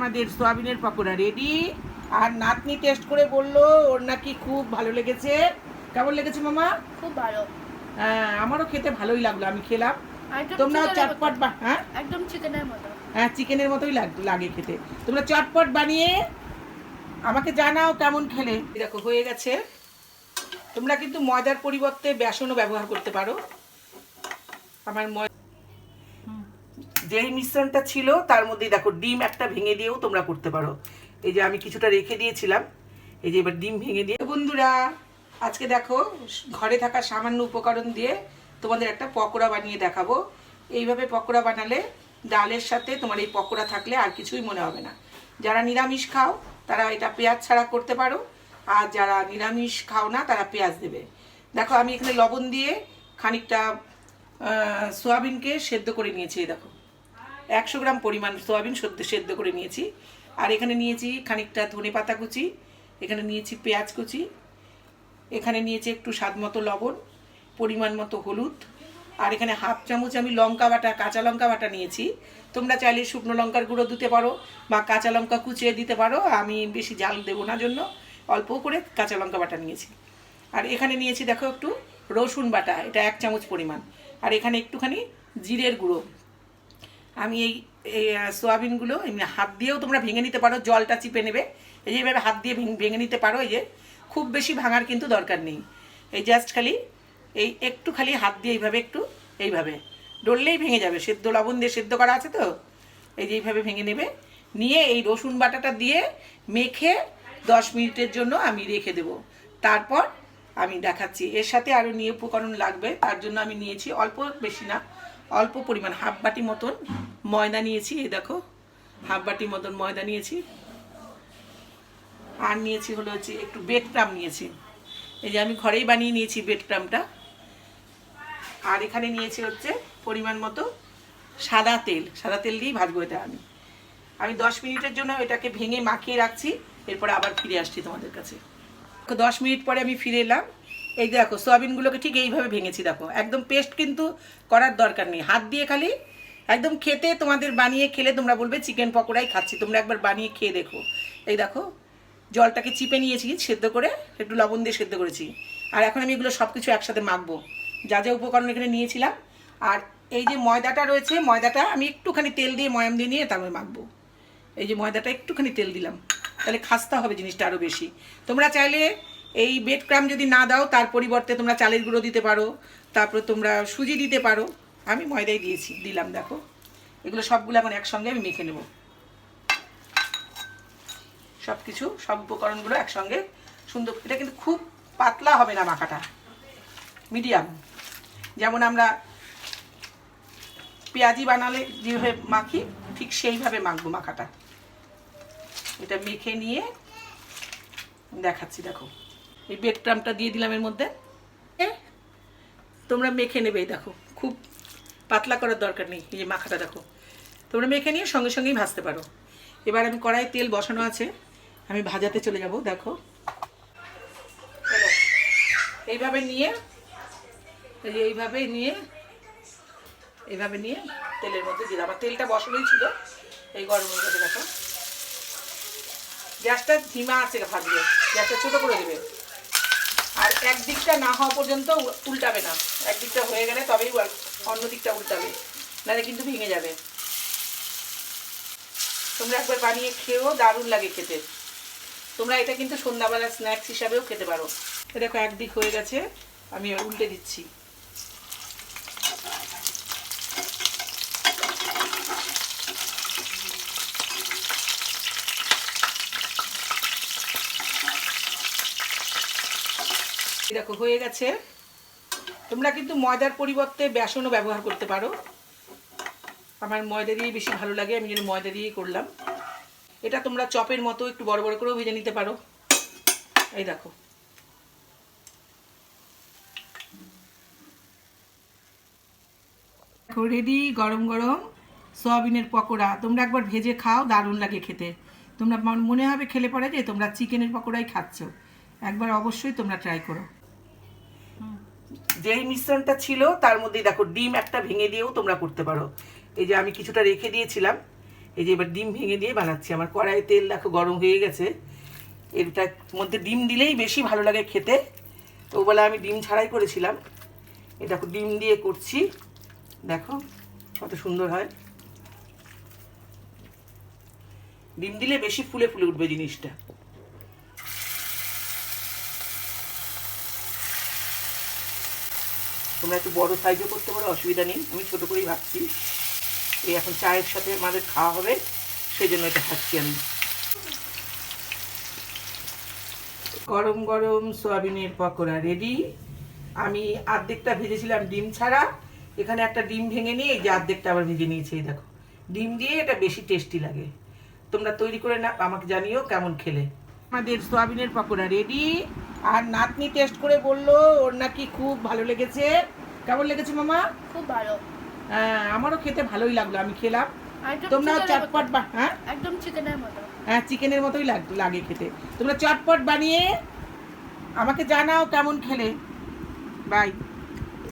আমাদের সোয়াবিনের পকোড়া রেডি আর নাতনি টেস্ট করে বলল ওর নাকি খুব ভালো লেগেছে। কেমন লেগেছে মামা? খুব ভালো। হ্যাঁ আমারও খেতে ভালোই লাগল আমি খেলাম। তোমরাও চটপট বা- হ্যাঁ? একদম চিকেনের মতো। হ্যাঁ চিকেনের মতোই লাগ- লাগে খেতে। তোমরা চটপট বানিয়ে আমাকে জানাও কেমন খেলে। দেখো হয়ে গেছে। তোমরা কিন্তু ময়দার পরিবর্তে বেসনও ব্যবহার করতে পারো। আমার ময়- যেই মিশ্রণটা ছিল, তার মধ্যে দেখো ডিম একটা ভেঙে দিয়েও তোমরা করতে পারো। এই যে আমি কিছুটা রেখে দিয়েছিলাম, এই যে এবার ডিম ভেঙে দিয়ে বন্ধুরা, আজকে দেখো, ঘরে থাকা সামান্য উপকরণ দিয়ে তোমাদের একটা পকোড়া বানিয়ে দেখাবো। এইভাবে পকোড়া বানালে ডালের সাথে তোমার এই পকোড়া থাকলে আর কিছুই মনে হবে না। যারা নিরামিষ খাও, তারা এটা পেঁয়াজ ছাড়া করতে পারো। আর যারা নিরামিষ খাও না, তারা পেঁয়াজ দেবে। দেখো, আমি এখানে লবণ দিয়ে খানিকটা সোয়াবিনকে সেদ্ধ করে নিয়েছি দেখো। একশো গ্রাম পরিমাণ সোয়াবিন সদ্য সেদ্ধ করে নিয়েছি। আর এখানে নিয়েছি খানিকটা ধনে পাতা কুচি, এখানে নিয়েছি পেঁয়াজ কুচি, এখানে নিয়েছি একটু স্বাদ মতো লবণ, পরিমাণ মতো হলুদ, আর এখানে হাফ চামচ আমি লঙ্কা বাটা, কাঁচা লঙ্কা বাটা নিয়েছি। তোমরা চাইলে শুকনো লঙ্কার গুঁড়ো দিতে পারো বা কাঁচা লঙ্কা কুচিয়ে দিতে পারো, আমি বেশি জাল দেবো না জন্য, অল্প করে কাঁচা লঙ্কা বাটা নিয়েছি। আর এখানে নিয়েছি দেখো একটু রসুন বাটা, এটা এক চামচ পরিমাণ। আর এখানে একটুখানি জিরের গুঁড়ো। আমি এই সোয়াবিনগুলো এমনি হাত দিয়েও তোমরা ভেঙে নিতে পারো, জলটা চিপে নেবে। এই যে এইভাবে হাত দিয়ে ভেঙে নিতে পারো, এই যে খুব বেশি ভাঙার কিন্তু দরকার নেই। এই জাস্ট খালি, এই একটু খালি হাত দিয়ে এইভাবে একটু, এইভাবে। ডললেই ভেঙে যাবে। সেদ্ধ লবণ দিয়ে সেদ্ধ করা আছে তো? এই যে এইভাবে ভেঙে নেবে। নিয়ে এই রসুন বাটাটা দিয়ে মেখে দশ মিনিটের জন্য আমি রেখে দেব। তারপর আমি দেখাচ্ছি। এর সাথে আরও নিয়ে উপকরণ লাগবে, তার জন্য আমি নিয়েছি। অল্প বেশি না। অল্প পরিমাণ, হাফ বাটি মতন ময়দা নিয়েছি, এই দেখো, হাফ বাটি মতন ময়দা নিয়েছি। আর নিয়েছি হলো হচ্ছে একটু বেড ক্রাম নিয়েছি। এই যে আমি ঘরেই বানিয়ে নিয়েছি বেড ক্রামটা আর এখানে নিয়েছি হচ্ছে পরিমাণ মতো সাদা তেল সাদা তেল দিয়েই ভাজবো এটা আমি। আমি দশ মিনিটের জন্য এটাকে ভেঙে মাখিয়ে রাখছি, এরপরে আবার ফিরে আসছি তোমাদের কাছে। দশ মিনিট পরে আমি ফিরে এলাম। এই দেখো, সয়াবিনগুলোকে ঠিক এইভাবে ভেঙেছি, দেখো। একদম পেস্ট কিন্তু করার দরকার নেই। হাত দিয়ে খালি একদম খেতে তোমাদের বানিয়ে খেলে তোমরা বলবে চিকেন পকোড়াই খাচ্ছি। তোমরা একবার বানিয়ে খেয়ে দেখো। এই দেখো, জলটাকে চিপে নিয়েছি সেদ্ধ করে, একটু লবণ দিয়ে সেদ্ধ করেছি। আর এখন আমি এগুলো সব কিছু একসাথে মাখবো। যা যা উপকরণ এখানে নিয়েছিলাম। আর এই যে ময়দাটা রয়েছে, ময়দাটা আমি একটুখানি তেল দিয়ে, ময়াম দিয়ে নিয়ে তারপরে মাখবো। এই যে ময়দাটা একটুখানি তেল দিলাম। তাহলে খাস্তা হবে জিনিসটা আরও বেশি। তোমরা চাইলে এই বেড ক্রাম যদি না দাও, তার পরিবর্তে তোমরা চালের গুঁড়ো দিতে পারো, তারপর তোমরা সুজি দিতে পারো। আমি ময়দাই দিয়েছি, দিলাম, দেখো। এগুলো সবগুলো এখন একসঙ্গে আমি মেখে নেব। সব কিছু সব উপকরণগুলো একসঙ্গে সুন্দর এটা কিন্তু খুব পাতলা হবে না মাখাটা। মিডিয়াম। যেমন আমরা পেঁয়াজি বানালে যেভাবে মাখি, ঠিক সেইভাবে মাখবো মাখাটা। এটা মেখে নিয়ে দেখাচ্ছি, দেখো। এই বেড ক্রামটা দিয়ে দিলাম এর মধ্যে। তোমরা মেখে নেবে দেখো। খুব পাতলা করার দরকার নেই, এই যে মাখাটা দেখো। তোমরা মেখে নিয়ে সঙ্গে সঙ্গেই ভাজতে পারো। এবার আমি কড়াই তেল বসানো আছে। আমি ভাজাতে চলে যাব, দেখো। এইভাবে নিয়ে এইভাবে নিয়ে এইভাবে নিয়ে তেলের মধ্যে দিলাম আমার তেলটা বসানোই ছিল, এই গরম হয়ে গেছে, দেখো। গ্যাসটা ধিমা আছে ভাজবে গ্যাসটা ছোটো করে দেবে। আর একদিকটা না হওয়া পর্যন্ত উল্টাবে না। একদিকটা হয়ে গেলে তবেই অন্য দিকটা উল্টাবে। নাহলে কিন্তু ভেঙে যাবে। তোমরা একবার বানিয়ে খেয়েও দারুণ লাগে খেতে। তোমরা এটা কিন্তু সন্ধ্যাবেলা স্ন্যাক্স হিসাবেও খেতে পারো। দেখো একদিক হয়ে গেছে। আমি উল্টে দিচ্ছি। দেখো হয়ে গেছে। তোমরা কিন্তু ময়দার পরিবর্তে বেসনও ব্যবহার করতে পারো। আমার ময়দা দিয়ে বেশি ভালো লাগে, আমি যেন ময়দা দিয়েই করলাম। এটা তোমরা চপের মতো একটু বড় বড় করেও ভেজে নিতে পারো। এই দেখো। দেখো রেডি গরম গরম সয়াবিনের পকোড়া। তোমরা একবার ভেজে খাও, দারুণ লাগে খেতে। তোমরা মনে হবে খেলে পরে যে তোমরা চিকেনের পকোড়াই খাচ্ছ। একবার অবশ্যই তোমরা ট্রাই করো। যেই মিশ্রণটা ছিল, তার মধ্যে দেখো ডিম একটা ভেঙে দিয়েও তোমরা করতে পারো। এই যে আমি কিছুটা রেখে দিয়েছিলাম, এই যে এবার ডিম ভেঙে দিয়ে বানাচ্ছি। আমার কড়াইয়ে তেল দেখো গরম হয়ে গেছে। এটার মধ্যে ডিম দিলেই বেশি ভালো লাগে খেতে। তো বলে আমি ডিম ছাড়াই করেছিলাম। এটা দেখো ডিম দিয়ে করছি। দেখো কত সুন্দর হয়। ডিম দিলে বেশি ফুলে ফুলে উঠবে জিনিসটা। তোমরা একটু বড় সাইজও করতে পারো, অসুবিধা নেই। আমি ছোট করেই ভাবছি। এই এখন চায়ের সাথে আমাদের খাওয়া হবে সেই জন্য এটা খাচ্ছি আমি। গরম গরম সয়াবিনের পকোড়া রেডি আমি আর্ধেকটা ভেজেছিলাম ডিম ছাড়া। এখানে একটা ডিম ভেঙে নিয়ে এই যে আর্ধেকটা আবার ভেজে নিয়েছি, এই দেখো। ডিম দিয়ে এটা বেশি টেস্টি লাগে। তোমরা তৈরি করে না আমাকে জানিও কেমন খেলে। আমাদের সয়াবিনের পকোড়া রেডি আর নাতনি টেস্ট করে বলল ওর নাকি খুব ভালো লেগেছে। কেমন লেগেছে মামা? খুব ভালো। হ্যাঁ আমারও খেতে ভালোই লাগল আমি খেলাম। তোমরা চটপট হ্যাঁ? একদম চিকেনের মতো। হ্যাঁ চিকেনের মতোই লাগ- লাগে খেতে। তোমরা চটপট বানিয়ে আমাকে জানাও কেমন খেলে। বাই